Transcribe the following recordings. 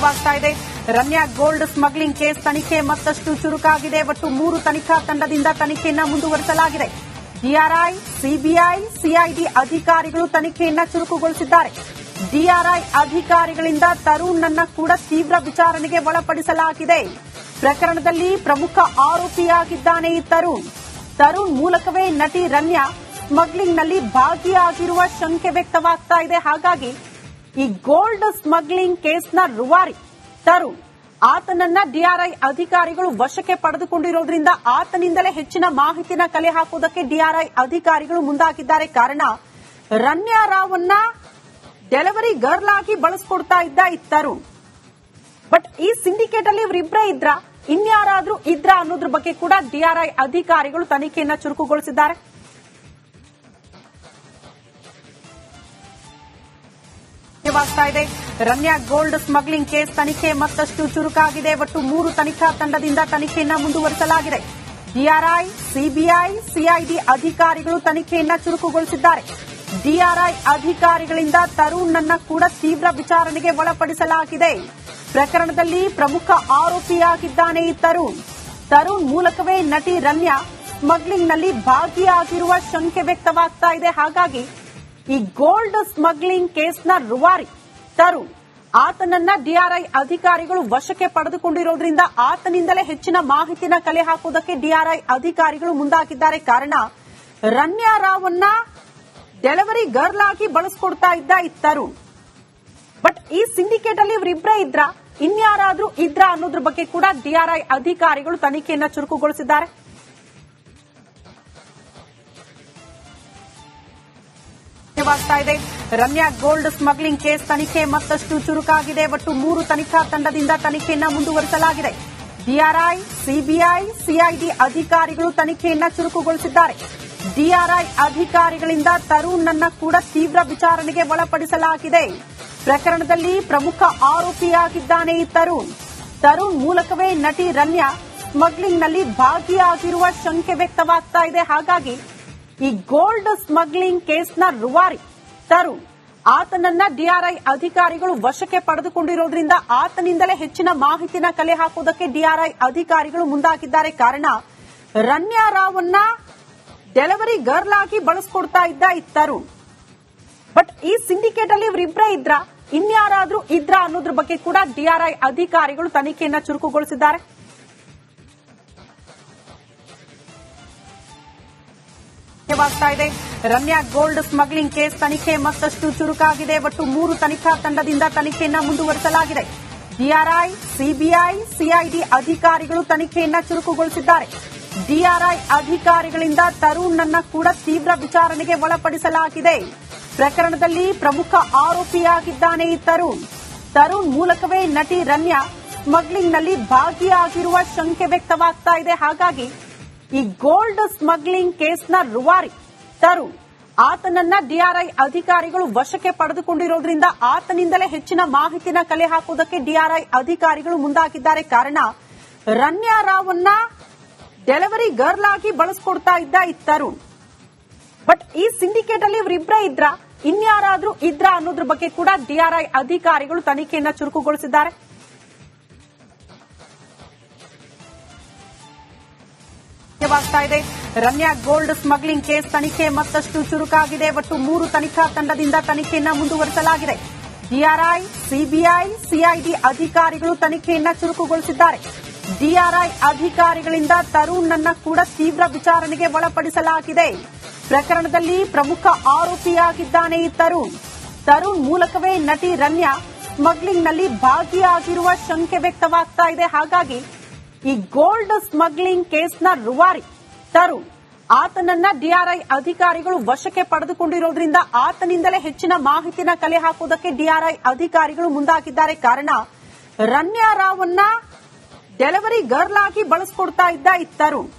ಸಾಧ್ಯವಾಗ್ತಾ ಇದೆ. Ramya gold smuggling case ತನಿಖೆ ಮತ್ತಷ್ಟು ಚುರುಕಾಗಿದೆ. ಒಟ್ಟು ಮೂರು ತನಿಖಾ ತಂಡದಿಂದ ತನಿಖೆಯನ್ನ ಮುಂದುವರಿಸಲಾಗಿದೆ. ಡಿಆರ್ಐ ಸಿಬಿಐ ಸಿಐಡಿ ಅಧಿಕಾರಿಗಳು ತನಿಖೆಯನ್ನ ಚುರುಕುಗೊಳಿಸಿದ್ದಾರೆ. ಡಿಆರ್ಐ ಅಧಿಕಾರಿಗಳಿಂದ ತರುಣ್ನನ್ನ ಕೂಡ ತೀವ್ರ ವಿಚಾರಣೆಗೆ ಒಳಪಡಿಸಲಾಗಿದೆ. ಪ್ರಕರಣದಲ್ಲಿ ಪ್ರಮುಖ ಆರೋಪಿಯಾಗಿದ್ದಾನೆ ಈ ತರುಣ್. ತರುಣ್ ಮೂಲಕವೇ ನಟಿ ರಮ್ಯಾ ಸ್ಮಗ್ಲಿಂಗ್ನಲ್ಲಿ ಭಾಗಿಯಾಗಿರುವ ಶಂಕೆ ವ್ಯಕ್ತವಾಗ್ತಾ ಇದೆ. ಹಾಗಾಗಿ ಈ ಗೋಲ್ಡ್ ಸ್ಮಗ್ಲಿಂಗ್ ಕೇಸ್ನ ರುವಾರಿ ತರುಣ್ ಆತನನ್ನ ಡಿಆರ್ಐ ಅಧಿಕಾರಿಗಳು ವಶಕ್ಕೆ ಪಡೆದುಕೊಂಡಿರೋದ್ರಿಂದ ಆತನಿಂದಲೇ ಹೆಚ್ಚಿನ ಮಾಹಿತಿನ ಕಲೆ ಹಾಕುವುದಕ್ಕೆ ಡಿಆರ್ಐ ಅಧಿಕಾರಿಗಳು ಮುಂದಾಗಿದ್ದಾರೆ. ಕಾರಣ, ರಮ್ಯಾ ರಾವನ್ನ ಡೆಲಿವರಿ ಗರ್ಲ್ ಆಗಿ ಬಳಸ್ಕೊಡ್ತಾ ಇದ್ದ ಈ ತರುಣ್ ಬಟ್ ಈ ಸಿಂಡಿಕೇಟ್ ಅಲ್ಲಿ ಇವರಿಬ್ಬರೇ ಇದ್ರ? ಇನ್ಯಾರಾದ್ರೂ ಇದ್ರ ಅನ್ನೋದ್ರ ಬಗ್ಗೆ ಕೂಡ ಡಿಆರ್ಐ ಅಧಿಕಾರಿಗಳು ತನಿಖೆಯನ್ನ ಚುರುಕುಗೊಳಿಸಿದ್ದಾರೆ. ಸಾಧ್ಯವಾಗ್ತಾ ಇದೆ. ರಮ್ಯಾ ಗೋಲ್ಡ್ ಸ್ಮಗ್ಲಿಂಗ್ ಕೇಸ್ ತನಿಖೆ ಮತ್ತಷ್ಟು ಚುರುಕಾಗಿದೆ. ಒಟ್ಟು ಮೂರು ತನಿಖಾ ತಂಡದಿಂದ ತನಿಖೆಯನ್ನ ಮುಂದುವರಿಸಲಾಗಿದೆ. ಡಿಆರ್ಐ ಸಿಬಿಐ ಸಿಐಡಿ ಅಧಿಕಾರಿಗಳು ತನಿಖೆಯನ್ನ ಚುರುಕುಗೊಳಿಸಿದ್ದಾರೆ. ಡಿಆರ್ಐ ಅಧಿಕಾರಿಗಳಿಂದ ತರುಣ್ ನನ್ನ ಕೂಡ ತೀವ್ರ ವಿಚಾರಣೆಗೆ ಒಳಪಡಿಸಲಾಗಿದೆ. ಪ್ರಕರಣದಲ್ಲಿ ಪ್ರಮುಖ ಆರೋಪಿಯಾಗಿದ್ದಾನೆ ಈ ತರುಣ್. ತರುಣ್ ಮೂಲಕವೇ ನಟಿ ರಮ್ಯಾ ಸ್ಮಗ್ಲಿಂಗ್ನಲ್ಲಿ ಭಾಗಿಯಾಗಿರುವ ಶಂಕೆ ವ್ಯಕ್ತವಾಗ್ತಾ ಇದೆ. ಹಾಗಾಗಿ ಈ ಗೋಲ್ಡ್ ಸ್ಮಗ್ಲಿಂಗ್ ಕೇಸ್ನ ರುವಾರಿ, ತರುಣ್. ಆತನನ್ನ ಡಿಆರ್ಐ ಅಧಿಕಾರಿಗಳು ವಶಕ್ಕೆ ಪಡೆದುಕೊಂಡಿರೋದ್ರಿಂದ ಆತನಿಂದಲೇ ಹೆಚ್ಚಿನ ಮಾಹಿತಿನ ಕಲೆ ಹಾಕುವುದಕ್ಕೆ ಡಿಆರ್ಐ ಅಧಿಕಾರಿಗಳು ಮುಂದಾಗಿದ್ದಾರೆ. ಕಾರಣ, ರಮ್ಯಾ ರಾವನ್ನ ಡೆಲಿವರಿ ಗರ್ಲ್ ಆಗಿ ಬಳಸ್ಕೊಡ್ತಾ ಇದ್ದ ಈ ತರುಣ್. ಬಟ್ ಈ ಸಿಂಡಿಕೇಟ್ ಅಲ್ಲಿ ಇವರಿಬ್ಬರೇ ಇದ್ರ? ಇನ್ಯಾರಾದ್ರೂ ಇದ್ರ ಅನ್ನೋದ್ರ ಬಗ್ಗೆ ಕೂಡ ಡಿಆರ್ಐ ಅಧಿಕಾರಿಗಳು ತನಿಖೆಯನ್ನ ಚುರುಕುಗೊಳಿಸಿದ್ದಾರೆ. ಸಾಧ್ಯವಾಗ್ತಾ ಇದೆ. ರಮ್ಯಾ ಗೋಲ್ಡ್ ಸ್ಮಗ್ಲಿಂಗ್ ಕೇಸ್ ತನಿಖೆ ಮತ್ತಷ್ಟು ಚುರುಕಾಗಿದೆ. ಒಟ್ಟು ಮೂರು ತನಿಖಾ ತಂಡದಿಂದ ತನಿಖೆಯನ್ನ ಮುಂದುವರಿಸಲಾಗಿದೆ. ಡಿಆರ್ಐ ಸಿಬಿಐ ಸಿಐಡಿ ಅಧಿಕಾರಿಗಳು ತನಿಖೆಯನ್ನ ಚುರುಕುಗೊಳಿಸಿದ್ದಾರೆ. ಡಿಆರ್ಐ ಅಧಿಕಾರಿಗಳಿಂದ ತರುಣ್ನನ್ನ ಕೂಡ ತೀವ್ರ ವಿಚಾರಣೆಗೆ ಒಳಪಡಿಸಲಾಗಿದೆ. ಪ್ರಕರಣದಲ್ಲಿ ಪ್ರಮುಖ ಆರೋಪಿಯಾಗಿದ್ದಾನೆ ಈ ತರುಣ್. ತರುಣ್ ಮೂಲಕವೇ ನಟಿ ರಮ್ಯಾ ಸ್ಮಗ್ಲಿಂಗ್ನಲ್ಲಿ ಭಾಗಿಯಾಗಿರುವ ಶಂಕೆ ವ್ಯಕ್ತವಾಗ್ತಾ ಇದೆ. ಹಾಗಾಗಿ ಈ ಗೋಲ್ಡ್ ಸ್ಮಗ್ಲಿಂಗ್ ಕೇಸ್ನ ರುವಾರಿ ತರುಣ್ ಆತನನ್ನ ಡಿಆರ್ಐ ಅಧಿಕಾರಿಗಳು ವಶಕ್ಕೆ ಪಡೆದುಕೊಂಡಿರೋದ್ರಿಂದ ಆತನಿಂದಲೇ ಹೆಚ್ಚಿನ ಮಾಹಿತಿನ ಕಲೆ ಹಾಕುವುದಕ್ಕೆ ಡಿಆರ್ಐ ಅಧಿಕಾರಿಗಳು ಮುಂದಾಗಿದ್ದಾರೆ ಕಾರಣ ರಮ್ಯಾ ರಾವನ್ನ ಡೆಲಿವರಿ ಗರ್ಲ್ ಆಗಿ ಬಳಸ್ಕೊಡ್ತಾ ಇದ್ದ ಈ ತರುಣ್ ಬಟ್ ಈ ಸಿಂಡಿಕೇಟ್ ಅಲ್ಲಿ ಇವರಿಬ್ಬರೇ ಇದ್ರ? ಇನ್ಯಾರಾದ್ರೂ ಇದ್ರ ಅನ್ನೋದ್ರ ಬಗ್ಗೆ ಕೂಡ ಡಿಆರ್ಐ ಅಧಿಕಾರಿಗಳು ತನಿಖೆಯನ್ನ ಚುರುಕುಗೊಳಿಸಿದ್ದಾರೆ. ಇದೆ. ರಮ್ಯಾ ಗೋಲ್ಡ್ ಸ್ಮಗ್ಲಿಂಗ್ ಕೇಸ್ ತನಿಖೆ ಮತ್ತಷ್ಟು ಚುರುಕಾಗಿದೆ. ಒಟ್ಟು ಮೂರು ತನಿಖಾ ತಂಡದಿಂದ ತನಿಖೆಯನ್ನ ಮುಂದುವರಿಸಲಾಗಿದೆ. ಡಿಆರ್ಐ ಸಿಬಿಐ ಸಿಐಡಿ ಅಧಿಕಾರಿಗಳು ತನಿಖೆಯನ್ನ ಚುರುಕುಗೊಳಿಸಿದ್ದಾರೆ. ಡಿಆರ್ಐ ಅಧಿಕಾರಿಗಳಿಂದ ತರುಣ್ನನ್ನ ಕೂಡ ತೀವ್ರ ವಿಚಾರಣೆಗೆ ಒಳಪಡಿಸಲಾಗಿದೆ. ಪ್ರಕರಣದಲ್ಲಿ ಪ್ರಮುಖ ಆರೋಪಿಯಾಗಿದ್ದಾನೆ ಈ ತರುಣ್. ತರುಣ್ ಮೂಲಕವೇ ನಟಿ ರಮ್ಯಾ ಸ್ಮಗ್ಲಿಂಗ್ನಲ್ಲಿ ಭಾಗಿಯಾಗಿರುವ ಶಂಕೆ ವ್ಯಕ್ತವಾಗ್ತಾ ಇದೆ. ಹಾಗಾಗಿ ಈ ಗೋಲ್ಡ್ ಸ್ಮಗ್ಲಿಂಗ್ ಕೇಸ್ನ ರುವಾರಿ ತರುಣ್ ಆತನನ್ನ ಡಿಆರ್ಐ ಅಧಿಕಾರಿಗಳು ವಶಕ್ಕೆ ಪಡೆದುಕೊಂಡಿರೋದ್ರಿಂದ ಆತನಿಂದಲೇ ಹೆಚ್ಚಿನ ಮಾಹಿತಿನ ಕಲೆ ಹಾಕುವುದಕ್ಕೆ ಡಿಆರ್ಐ ಅಧಿಕಾರಿಗಳು ಮುಂದಾಗಿದ್ದಾರೆ ಕಾರಣ ರನ್ಯಾ ರಾವ್ ಅನ್ನ ಡೆಲಿವರಿ ಗರ್ಲ್ ಆಗಿ ಬಳಸ್ಕೊಡ್ತಾ ಇದ್ದ ಈ ತರುಣ್. ಬಟ್ ಈ ಸಿಂಡಿಕೇಟ್ ಅಲ್ಲಿ ಇವರಿಬ್ಬರೇ ಇದ್ರ? ಇನ್ಯಾರಾದ್ರೂ ಇದ್ರ ಅನ್ನೋದ್ರ ಬಗ್ಗೆ ಕೂಡ ಡಿಆರ್ಐ ಅಧಿಕಾರಿಗಳು ತನಿಖೆಯನ್ನ ಚುರುಕುಗೊಳಿಸಿದ್ದಾರೆ. ಇದೆ. ರಮ್ಯಾ ಗೋಲ್ಡ್ ಸ್ಮಗ್ಲಿಂಗ್ ಕೇಸ್ ತನಿಖೆ ಮತ್ತಷ್ಟು ಚುರುಕಾಗಿದೆ. ಒಟ್ಟು ಮೂರು ತನಿಖಾ ತಂಡದಿಂದ ತನಿಖೆಯನ್ನು ಮುಂದುವರಿಸಲಾಗಿದೆ. ಡಿಆರ್ಐ ಸಿಬಿಐ ಸಿಐಡಿ ಅಧಿಕಾರಿಗಳು ತನಿಖೆಯನ್ನು ಚುರುಕುಗೊಳಿಸಿದ್ದಾರೆ. ಡಿಆರ್ಐ ಅಧಿಕಾರಿಗಳಿಂದ ತರುಣ್ನನ್ನ ಕೂಡ ತೀವ್ರ ವಿಚಾರಣೆಗೆ ಒಳಪಡಿಸಲಾಗಿದೆ. ಪ್ರಕರಣದಲ್ಲಿ ಪ್ರಮುಖ ಆರೋಪಿಯಾಗಿದ್ದಾನೆ ಈ ತರುಣ್. ತರುಣ್ ಮೂಲಕವೇ ನಟಿ ರಮ್ಯಾ ಸ್ಮಗ್ಲಿಂಗ್ನಲ್ಲಿ ಭಾಗಿಯಾಗಿರುವ ಶಂಕೆ ವ್ಯಕ್ತವಾಗ್ತಾ ಇದೆ. ಹಾಗಾಗಿ ಈ ಗೋಲ್ಡ್ ಸ್ಮಗ್ಲಿಂಗ್ ಕೇಸ್ನ ರುವಾರಿ ತರುಣ್ ಆತನನ್ನ ಡಿಆರ್ಐ ಅಧಿಕಾರಿಗಳು ವಶಕ್ಕೆ ಪಡೆದುಕೊಂಡಿರೋದ್ರಿಂದ ಆತನಿಂದಲೇ ಹೆಚ್ಚಿನ ಮಾಹಿತಿನ ಕಲೆ ಹಾಕುವುದಕ್ಕೆ ಡಿಆರ್ಐ ಅಧಿಕಾರಿಗಳು ಮುಂದಾಗಿದ್ದಾರೆ ಕಾರಣ ರಮ್ಯಾ ರಾವನ್ನ ಡೆಲಿವರಿ ಗರ್ಲ್ ಆಗಿ ಬಳಸ್ಕೊಡ್ತಾ ಇದ್ದ ಈ ತರುಣ್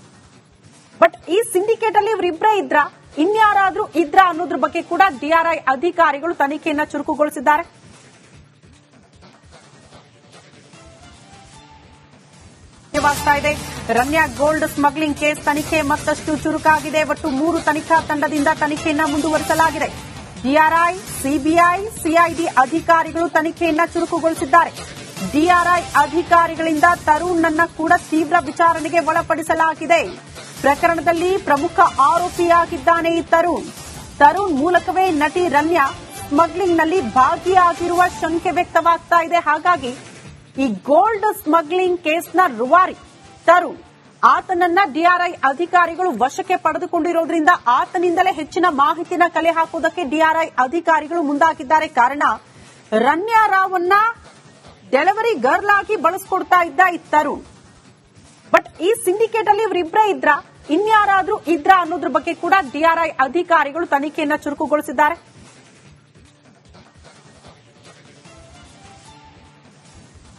ಬಟ್ ಈ ಸಿಂಡಿಕೇಟ್ ಅಲ್ಲಿ ಇವರಿಬ್ಬರೇ ಇದ್ರ? ಇನ್ಯಾರಾದ್ರೂ ಇದ್ರ ಅನ್ನೋದ್ರ ಬಗ್ಗೆ ಕೂಡ ಡಿಆರ್ಐ ಅಧಿಕಾರಿಗಳು ತನಿಖೆಯನ್ನ ಚುರುಕುಗೊಳಿಸಿದ್ದಾರೆ. ಸಾಧ್ಯವಾಗ್ತಾ ಇದೆ. ರಮ್ಯಾ ಗೋಲ್ಡ್ ಸ್ಮಗ್ಲಿಂಗ್ ಕೇಸ್ ತನಿಖೆ ಮತ್ತಷ್ಟು ಚುರುಕಾಗಿದೆ. ಒಟ್ಟು ಮೂರು ತನಿಖಾ ತಂಡದಿಂದ ತನಿಖೆಯನ್ನ ಮುಂದುವರಿಸಲಾಗಿದೆ. ಡಿಆರ್ಐ ಸಿಬಿಐ ಸಿಐಡಿ ಅಧಿಕಾರಿಗಳು ತನಿಖೆಯನ್ನ ಚುರುಕುಗೊಳಿಸಿದ್ದಾರೆ. ಡಿಆರ್ಐ ಅಧಿಕಾರಿಗಳಿಂದ ತರುಣ್ನನ್ನ ಕೂಡ ತೀವ್ರ ವಿಚಾರಣೆಗೆ ಒಳಪಡಿಸಲಾಗಿದೆ. ಪ್ರಕರಣದಲ್ಲಿ ಪ್ರಮುಖ ಆರೋಪಿಯಾಗಿದ್ದಾನೆ ಈ ತರುಣ್. ತರುಣ್ ಮೂಲಕವೇ ನಟಿ ರಮ್ಯಾ ಸ್ಮಗ್ಲಿಂಗ್ನಲ್ಲಿ ಭಾಗಿಯಾಗಿರುವ ಶಂಕೆ ವ್ಯಕ್ತವಾಗ್ತಾ ಇದೆ. ಹಾಗಾಗಿ ಈ ಗೋಲ್ಡ್ ಸ್ಮಗ್ಲಿಂಗ್ ಕೇಸ್ನ ರುವಾರಿ ತರುಣ್ ಆತನನ್ನ ಡಿಆರ್ಐ ಅಧಿಕಾರಿಗಳು ವಶಕ್ಕೆ ಪಡೆದುಕೊಂಡಿರೋದ್ರಿಂದ ಆತನಿಂದಲೇ ಹೆಚ್ಚಿನ ಮಾಹಿತಿನ ಕಲೆ ಹಾಕುವುದಕ್ಕೆ ಡಿಆರ್ಐ ಅಧಿಕಾರಿಗಳು ಮುಂದಾಗಿದ್ದಾರೆ. ಕಾರಣ, ರಮ್ಯಾ ರಾವನ್ನ ಡೆಲಿವರಿ ಗರ್ಲ್ ಆಗಿ ಬಳಸ್ಕೊಡ್ತಾ ಇದ್ದ ಈ ತರುಣ್ ಬಟ್ ಈ ಸಿಂಡಿಕೇಟ್ ಅಲ್ಲಿ ಇವರಿಬ್ಬರೇ ಇದ್ರ? ಇನ್ಯಾರಾದ್ರೂ ಇದ್ರ ಅನ್ನೋದ್ರ ಬಗ್ಗೆ ಕೂಡ ಡಿಆರ್ಐ ಅಧಿಕಾರಿಗಳು ತನಿಖೆಯನ್ನ ಚುರುಕುಗೊಳಿಸಿದ್ದಾರೆ.